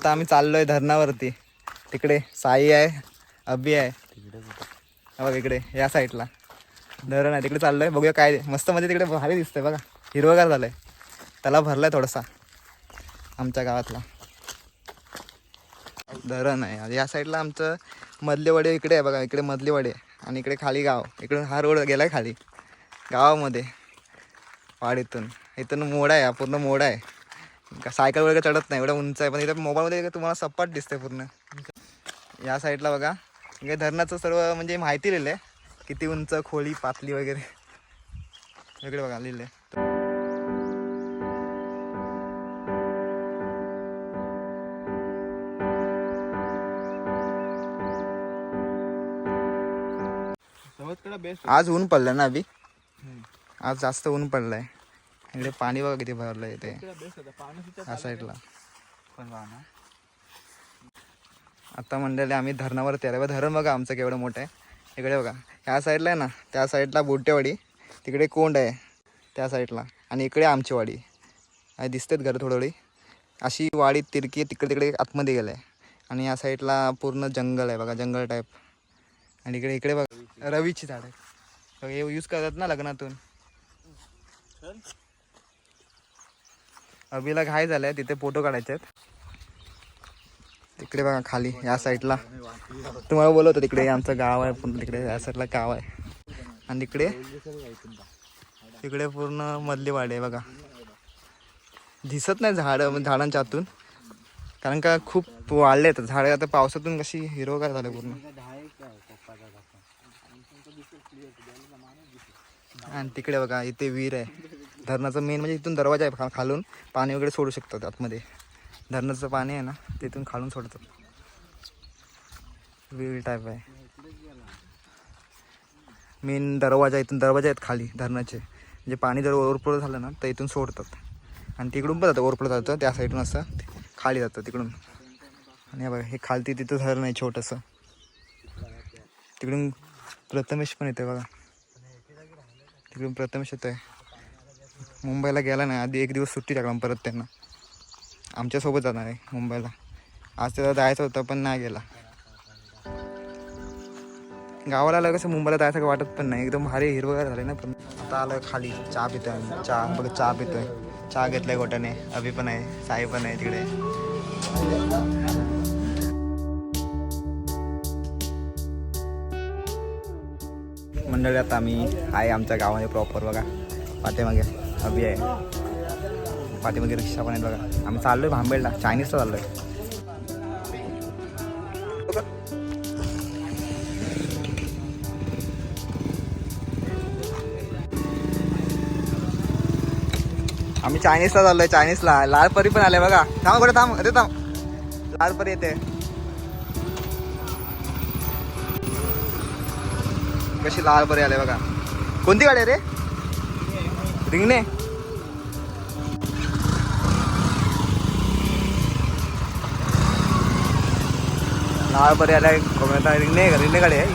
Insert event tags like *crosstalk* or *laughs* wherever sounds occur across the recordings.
आता आम्ही चाललोय धरणावरती. तिकडे साई आहे अभि आहे. हा बघ इकडे या साईडला. धरण आहे तिकडे चाललोय. बघूया काय मस्त मध्ये तिकडे भारी दिसतंय बघा. हिरवगार झालंय. त्याला भरलाय थोडासा आमच्या गावातला. धरण आहे. या साईडला आमचं मधले वडे इकडे आहे बघा. इकडे मधलेवाडी आहे. आणि इकडे खाली गाव. इकडून हा रोड गेलाय खाली. गावामध्ये. वाडीतून. इथून मोड आहे हा पूर्ण मोड आहे. सायकल वगैरे चढत नाही एवढं उंच आहे. पण इथं मोबाईलमध्ये तुम्हाला सपाट दिसतंय पूर्ण. या साईडला बघा. इकडे धरणाचं सर्व म्हणजे माहिती लिहिलं आहे किती उंच खोली पातली वगैरे. इकडे बघा लिहिलं आहे आज ऊन पडलं ना अभि? आज जास्त ऊन पडलंय. इकडे पाणी बघा किती भरलंय ते बेस्ट होता पाणी या साईडला पण आता मंडळी आम्ही धरणावरती आलो. धरण बघा आमचं केवढं मोठं आहे. इकडे बघा ह्या साईडला आहे ना त्या साईडला बोटेवाडी तिकडे कोंड आहे त्या साईडला आणि इकडे आमची वाडी. आणि दिसतेत घरं थोडी थोडी. अशी वाडी तिरकी तिकडे तिकडे आतमध्ये गेलं आहे आणि या साईडला पूर्ण जंगल आहे बघा जंगल टाईप आणि इकडे इकडे बघा रवीची झाड आहे बघा हे यूज करतात ना लग्नातून. अभिला घाय झालाय तिथे फोटो काढायचे आहेत. तिकडे बघा खाली या साईडला तुम्हाला बोलवतो तिकडे आमचं गाव आहे पूर्ण तिकडे या साईडला गाव आहे. आणि तिकडे? तिकडे पूर्ण मधली वाडी आहे बघा. दिसत नाही झाड झाडांच्या आतून. कारण का खूप वाढले आहेत झाडं आता पावसातून कशी हिरवगार झाले पूर्ण. आणि तिकडे बघा इथे विहीर आहे. धरणाचं मेन म्हणजे इथून दरवाजा आहे खा- खालून पाणी वगैरे सोडू शकतात आतमध्ये. धरणाचं पाणी आहे ना तिथून खालून सोडतात. विहीर टाईप आहे. मेन दरवाजा इथून दरवाजा आहेत खाली धरणाचे. म्हणजे पाणी जर ओव्हरफ्लो झालं ना तर इथून सोडतात. आणि तिकडून पण जातं ओव्हरफ्लो जातं. त्या साईडून असं खाली जातं तिकडून. आणि बघा हे खालती तिथं धरण आहे छोटंसं. तिकडून प्रथमेश पण येतं बघा. तिकडून प्रथमेश येतं आहे मुंबईला गेला नाही आधी एक दिवस सुट्टी टाकला परत त्यांना. आमच्यासोबत जाणार आहे मुंबईला. आज त्याला जायचं होतं पण नाही गेला. गावाला आलं कसं मुंबईला जायचं वाटत पण नाही. एकदम भारी हिरवगार झाले ना पण. आता आलं खाली. चहा पितोय आम्ही. चहा बघ चहा पितोय. चहा घेतलाय गोट्याने. अभि पण आहे साई पण आहे तिकडे. मंडळी आता आम्ही आहे आमच्या गावामध्ये प्रॉपर बघा. पाठीमागे. अभि आहे. पाठीमागे रिक्षा पण आहेत बघा. आम्ही चाललोय भांबेडला. चायनीजला चाललोय. आम्ही चायनीजला चाललोय चायनीजला लालपरी पण आले बघा. थांब कुठे थांब? अरे थांब. लालपरी येते. कशी लालपरी आले बघा. कोणती गाडी आहे रे? रिंगणे. बरे आलाय आता रिंगणे रिंगणे गाडी आहे.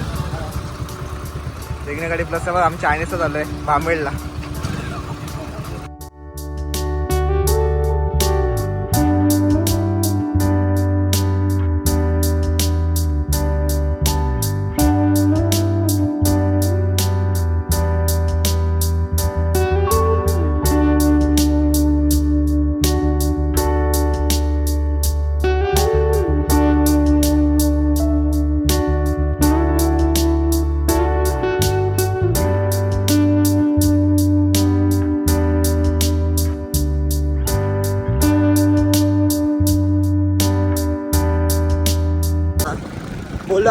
रिंगणे गाडी प्लस आमच्या चायनीजला झालं आहे बोललो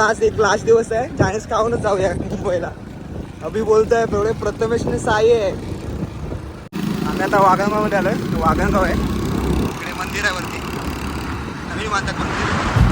आज एक लास्ट दिवस आहे. चायनीज खाऊनच जाऊया मुंबईला. अभि बोलतोय थोडे प्रथमेशने साई आहे. आम्ही आता वाघनगावमध्ये आलोय. वाघनगाव आहे. इकडे मंदिर आहे वरती. नवीन बांधतात मंदिर?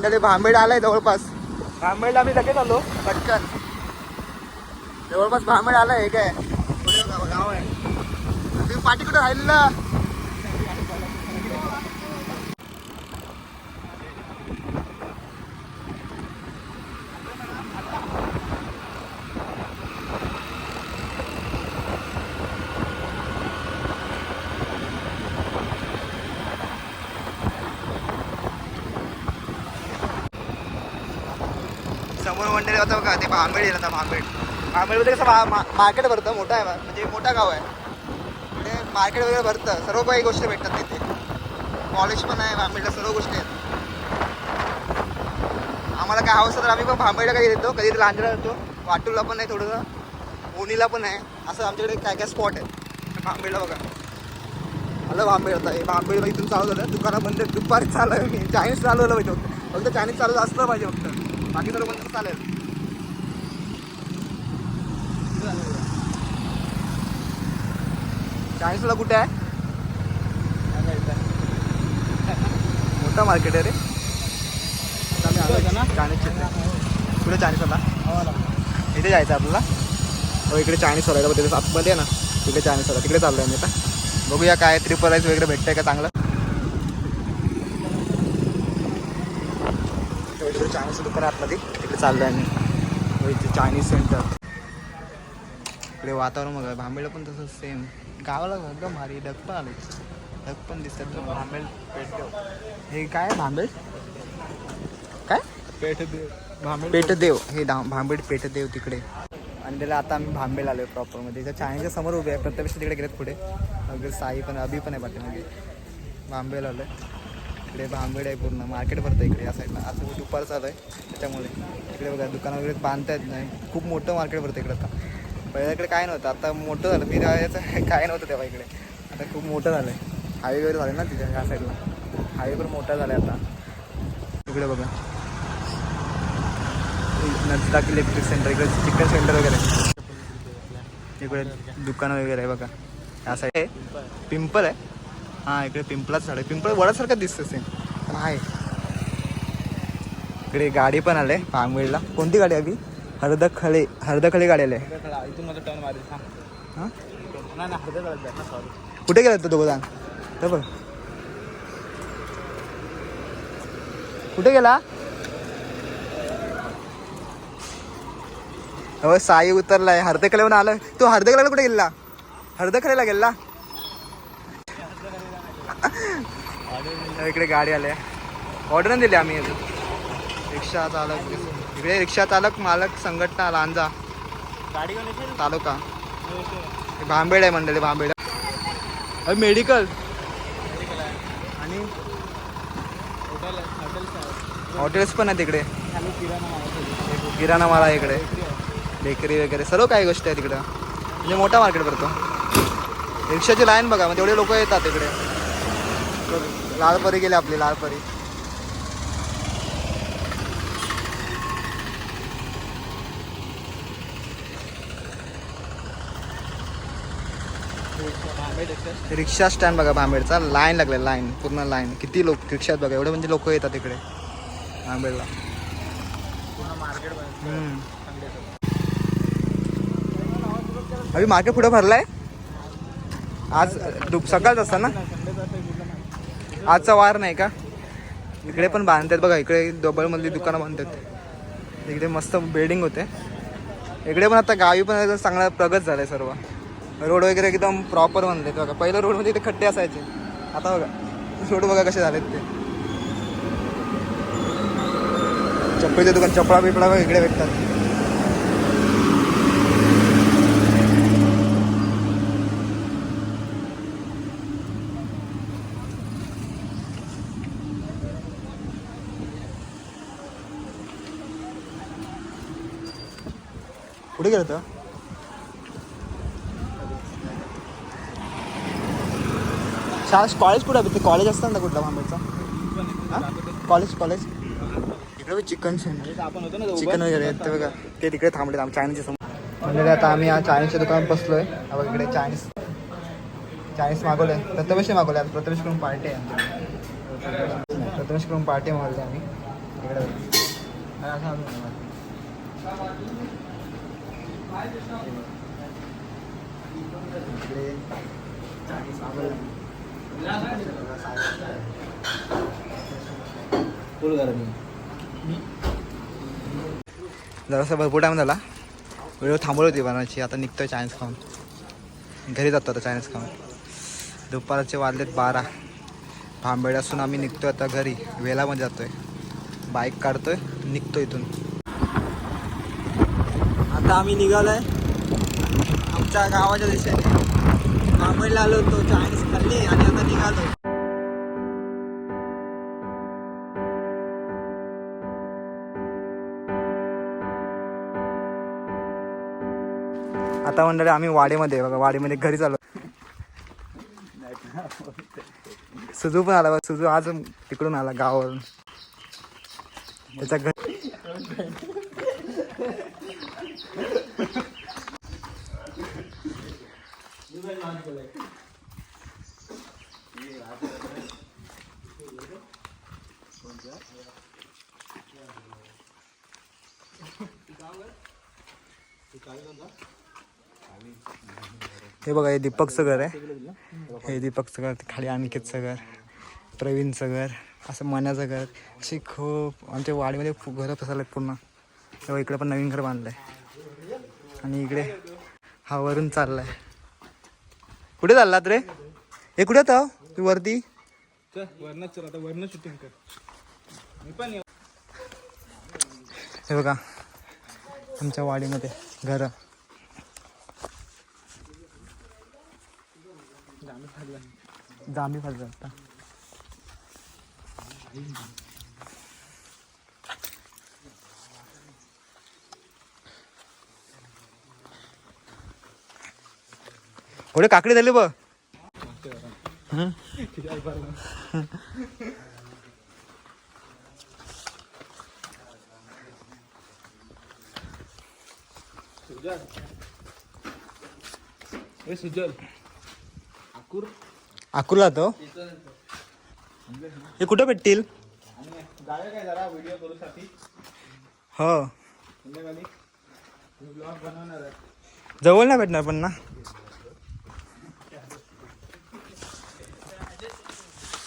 मंडळी भांबेड आलाय जवळपास. रामबेळला आम्ही लगेच आलो. पटकन. जवळपास भांबेड आलाय हे काय? गाव आहे. तुम्ही पाठी कुठे राहिलेला? समोर मंडळी होतं बघा ते भांबेड येईल ना भांबेड. भांबेडमध्ये कसं मा- मार्केट भरतं मोठं आहे म्हणजे मोठा गाव आहे. म्हणजे मार्केट वगैरे भरतं सर्व काही गोष्टी भेटतात तिथे. कॉलेज पण आहे भांबेडला सर्व गोष्टी आहेत. आम्हाला काय हवं असतं तर आम्ही पण भांबेडला काही येतो कधी लांजरा येतो वाटूला पण आहे थोडंसं ओणीला पण आहे असं आमच्याकडे काय काय स्पॉट आहे भांबेडला बघा. आलं भांबेड होता हे भांबेड इथून चालू झालं दुकानामध्ये बंद दुपारी चालू आहे मी चायनीज चालू झालं पाहिजे फक्त फक्त चायनीज चालू असलं पाहिजे फक्त. बाकी सर्व बंद चालेल. चायनीजला कुठे आहे? मोठा मार्केट आहे रे. इथे. कुठे चायनीज आला इथे जायचं आपल्याला. हो इकडे चायनीज चालायला तिथे आतमध्ये आहे ना. तिकडे चायनीज चालला तिकडे चाललो आहे मी आता. बघूया काय ट्रिपल राईस वगैरे भेटतंय का चांगलं. हो, इकडे चायनीजचं दुकान आहे आतमध्ये तिकडे चाललो आहे मी इथे चायनीज सेंटर इकडे वातावरण बघा भांबेला पण तसं सेम गावाला एकदम भारी ढग पण आले. ढग पण दिसतात भांबेल हे काय आहे भांबेल काय? पेठ भांबेळ पेटदेव हे भांबेड पेटदेव तिकडे. आणि त्याला आता आम्ही भांबेल आलोय प्रॉपरमध्ये. त्या चायनीच्या समोर उभे आहे. प्रत्यक्ष तिकडे गेलेत पुढे. अगदी साई पण अभि पण आहे पाठीमागे. भांबेल आलोय. इकडे भांबेड आहे पूर्ण. मार्केट भरतं इकडे या साईडला असं दुपार चालू आहे त्याच्यामुळे. इकडे बघा दुकान वगैरे बांधता येत नाही. खूप मोठं मार्केट भरतं इकडे आता. पहिल्या इकडे काय नव्हतं आता मोठं झालं. मी याचं *laughs* काय नव्हतं तेव्हा इकडे. आता खूप मोठं झालं आहे हायवे वगैरे झाले ना तिथे या साईडला हायवे पण मोठा झाला आहे आता. इकडे बघा. नजदाक इलेक्ट्रिक सेंटर इकडे चिकन सेंटर वगैरे. इकडे दुकानं वगैरे आहे बघा. या साईड आहे पिंपल आहे. हा इकडे पिंपलाच झाड आहे. पिंपळ वडासारखं दिसतं सेम पण आहे. इकडे गाडी पण आले पामवेळला कोणती गाडी आहे अभि हरदखळे हरदखळे गाडी आले हां? कुठे गेला तो दोघं जण? तर बघ. कुठे गेला? हो साई उतरलाय. हरदकलेवर आलं. तो हरदकलेला कुठे गेला हरदखलेला गेला इकडे गाडी आल्या ऑर्डर दिली आम्ही अजून. रिक्षा चालक इकडे रिक्षा चालक मालक संघटना लांजा. तालुका. हे भांबेड आहे मंडळी भांबेड. अरे मेडिकल. आणि? हॉटेल हॉटेल हॉटेल्स पण आहे तिकडे किराणा माल आहे. इकडे. बेकरी वगैरे सर्व काही गोष्टी आहेत तिकडं म्हणजे मोठा मार्केट भरतो. रिक्षाची लाईन बघा मग तेवढे लोक येतात इकडे. लालपरी गेली आपली लालपरी. रिक्षा स्टँड बघा भांबेडचा लाईन लागले लाईन पूर्ण लाईन. किती लोक रिक्षात बघा एवढे म्हणजे लोक येतात तिकडे भांबेडला. अभि मार्केट पुढे भरलाय? आज सकाळच असता ना? आजचा वार नाही का? इकडे पण बांधतात बघा इकडे डबलमधली दुकानं बांधतात. इकडे मस्त बिल्डिंग होते. इकडे पण आता गावी पण एकदम चांगला प्रगत झालाय सर्व. रोड वगैरे एकदम प्रॉपर बनले बघा. पहिलं रोडमध्ये इथे खड्डे असायचे. आता बघा रोड बघा कसे झालेत ते. चप्पलचे दुकान चपळा बिपळा इकडे भेटतात कुठे गेलं होतं शाळा कॉलेज कुठं आहे? ते कॉलेज असतं ना कुठला भांबेडचा कॉलेज कॉलेज इकडे चिकन चिकन वगैरे ते बघा. ते तिकडे थांबले आम्ही चायनीजच्या समोर. म्हणजे आता आम्ही या चायनीजच्या दुकानात बसलोय. आहे बघा इकडे चायनीज चायनीज मागवले प्रथमेशने मागवले आता प्रथमेशकडून पार्टी आहे प्रथमेश करून पार्टी मागवली आम्ही. इकडे जरासा भरपूर टाइम झाला. वेळ थांबवली होती बनायची आता निघतोय चायनीज खाऊन. घरी जातो आता चायनीज खाऊन. दुपारचे वाजलेत बारा. भांबेड असून आम्ही निघतोय आता घरी. वेलामध्ये जातोय. बाईक काढतोय. निघतो इथून. आता आम्ही निघालोय. आमच्या गावाच्या दिशेने. भांबेडला आलो होतो चायनीज खाल्ली आणि आता निघालो. आता मंडळी आम्ही वाडेमध्ये बघा वाडेमध्ये घरी चालू सुजू पण आला बघ सुजू आज तिकडून आला गावावरून. त्याच्या घर हे बघा हे दीपकचं घर आहे. हे दीपकचं घर खाली अनिकेतचं घर प्रवीणचं घर असं मण्याचं घर. अशी खूप आमच्या वाडीमध्ये खूप घरं पसरले पूर्ण. तेव्हा इकडे पण नवीन घर बांधलं आहे आणि इकडे हा वरून आहे कुठे चाललात रे? हे कुठे होता? तू वरती? आता हे बघा आमच्या वाडीमध्ये घरं. जांभी खाल्लं आता. पुढे काकडी झाली बघ? सुजल ए सुजल. आकूर. अकोला तो. हे कुठं भेटतील? हो. जवळ नाही भेटणार पण ना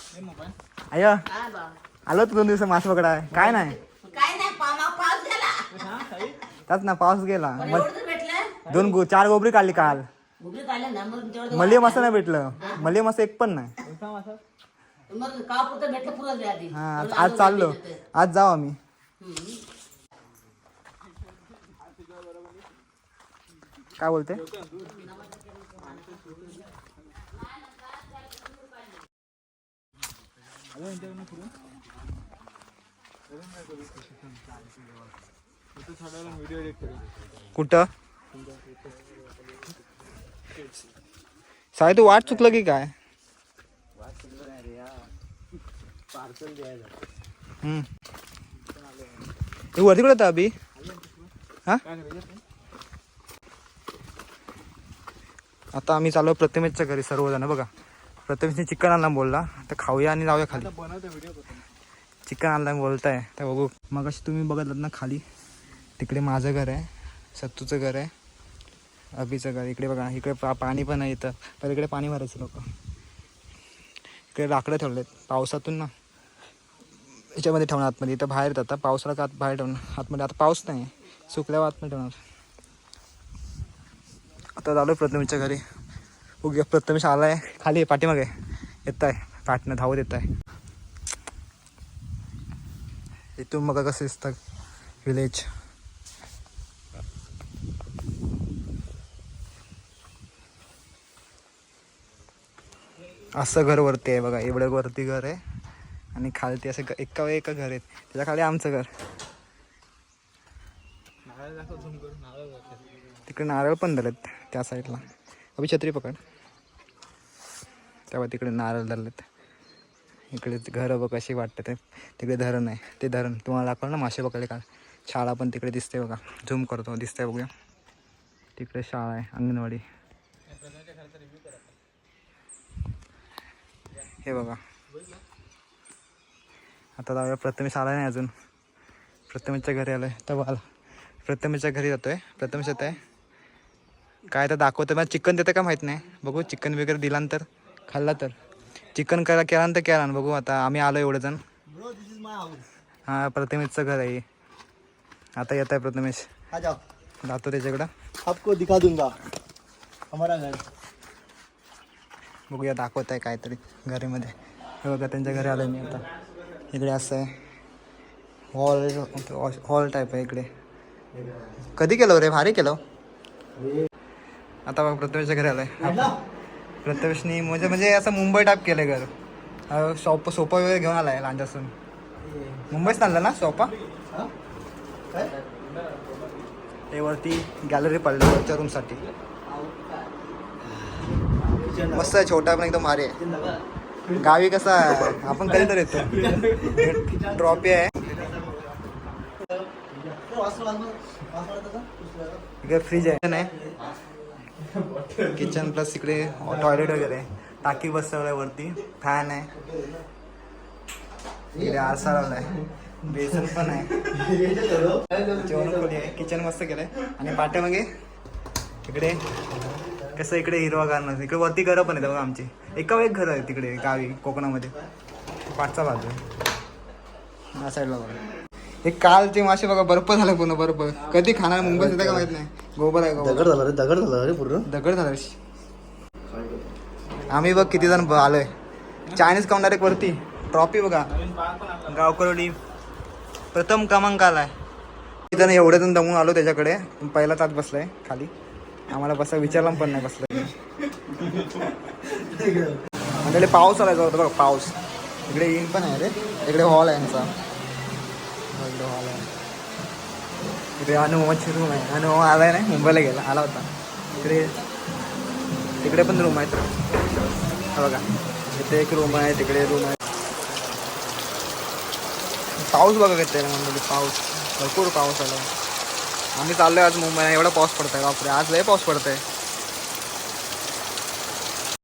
हे मोबाईल अय आलो तू दोन दिवस मास पकडाय. काय नाही? काय नाही पाऊस गेला. हा त्याच ना पाऊस गेला. मग एवढं तर भेटलं? दोन गो चार गोबरी काढली काल. उभे काढलं ना मग तेवढं मले मासा नाही भेटलं. मले मासा एक पण नाही. कोणता मासा? मग का पुरतं भेटलं पुरत द्या आधी. हा आज- चाललो. आज जाऊ आम्ही. काय बोलते अरे यांच्याकडनं फिरून इथं थोड्या वेळानं व्हिडिओ एडिट करू कुठं? साहेब तू वाट चुकलं की काय? तू वरती कुठं होता अभि? हा? आता आम्ही चालू प्रथमेशच्या घरी सर्वजण बघा. प्रथमेशने चिकन आणला बोलला तर खाऊया आणि जाऊया खाली. चिकन आणला बोलताय तर बघू. मग अशी तुम्ही बघत ना खाली? तिकडे माझं घर आहे सत्तूचं घर आहे अभिचं घर इकडे बघा इकडे पा पाणी पण आहे इथं. तर इकडे पाणी भरायचं लोक. इकडे लाकडं ठेवलेत पावसातून ना. याच्यामध्ये ठेवणार आतमध्ये. इथं बाहेर आता पावसाळा का आत बाहेर ठेवणार. आतमध्ये आता पाऊस नाही सुकल्यावर आतमध्ये ठेवणार. आता झालो प्रथमेशच्या घरी. उद्या प्रथमेश आहे खाली पाठीमागे. येत आहे पाटणं धावत येत आहे इथून बघा कसं दिसतं. विलेज असं घर वरती आहे बघा. एवढं वरती घर आहे. आणि खालती असं एका वेळी एका घर आहेत. त्याच्याखाली आमचं घर. तिकडे नारळ पण धरलेत त्या साईडला अभि छत्री पकड. तेव्हा तिकडे नारळ धरलेत. इकडे घरं बघ कशी वाटतं ते तिकडे धरण आहे. ते धरण तुम्हाला दाखवलं ना मासे पकडले का? शाळा पण तिकडे दिसते बघा. झूम करतो. दिसतंय बघूया. तिकडे शाळा आहे अंगणवाडी. हे बघा. आता जाऊया. प्रथमेश आला नाही अजून. प्रथमेशच्या घरी आलोय. तर बाल प्रथमेशच्या घरी जातोय. प्रथमेश येत आहे काय तर दाखवतं मला चिकन देतं का माहीत नाही. बघू चिकन वगैरे दिल्यानंतर खाल्ला तर. चिकन करा केला ना बघू आता आम्ही आलो एवढं जण हां प्रथमेशचं घर आहे हे. आता येत आहे प्रथमेश जातो त्याच्याकडं. आपको दिखा दूंगा. हमारा घर. बघूया दाखवत आहे काहीतरी घरीमध्ये. हे बघा त्यांच्या घरी आलो मी आता. इकडे असं आहे. हॉल हॉल टाईप आहे इकडे. कधी केलं रे? भारी केलं. आता बघ प्रथमेशच्या घरी आलोय. प्रथमेशनी म्हणजे म्हणजे असं मुंबई टाईप केलं घर. अं, सोपा सोपा वगैरे घेऊन आलाय लांजासून. मुंबईच आणलं ना सोपा ते वरती गॅलरी पडली वरच्या रूमसाठी मस्त आहे छोटा पण एकदम भारी आहे. गावी कसा आहे? आपण कधीतरी येतो. ट्रॉफी आहे. इकडे फ्रीज आहे. नाही किचन प्लस इकडे टॉयलेट वगैरे. टाकी बसवलंय वरती. फॅन आहे. इकडे आरसा लावलाय. बेसन पण आहे. जेवण खोली आहे. किचन मस्त केलंय. आणि पाठ्यामागे इकडे कसं इकडे हिरवा गार्नर इकडे वरती घरं पण आहेत बघा आमची. एका एक घर आहे तिकडे गावी कोकणामध्ये. पाठचा बाजू या साईडला बघा. हे कालचे मासे बघा बर्फ झाला पूर्ण बर्फ. कधी खाणार मुंबईत येतं का माहीत नाही. गोबर आहे गोबर. दगड झाला रे दगड झाला रे पूर्ण. दगड झाला. आम्ही बघ किती जण ब- आलोय. चायनीज खाऊन डायरेक्ट वरती. ट्रॉफी बघा. गावकरोडी प्रथम क्रमांक आलाय. जण एवढे जण दमून आलो त्याच्याकडे. पहिलाच आत बसलाय खाली. आम्हाला बसा विचारला पण नाही बसलाय. म्हणजे पाऊस आलाय जवळ बघा पाऊस. इकडे येईन पण आहे रे. इकडे हॉल आहे यांचा हो, इकडे इकडे अनुभवाची रूम आहे. अनुभव आलाय नाही मुंबईला गेला आला होता. इकडे तिकडे पण रूम आहेत. बघा इथे एक रूम आहे तिकडे रूम आहे. पाऊस बघा घेते म्हणजे पाऊस भरपूर पाऊस आला आम्ही चाललोय आज मुंबईला एवढा पाऊस पडतोय बापरे आज लय पाऊस पडतोय.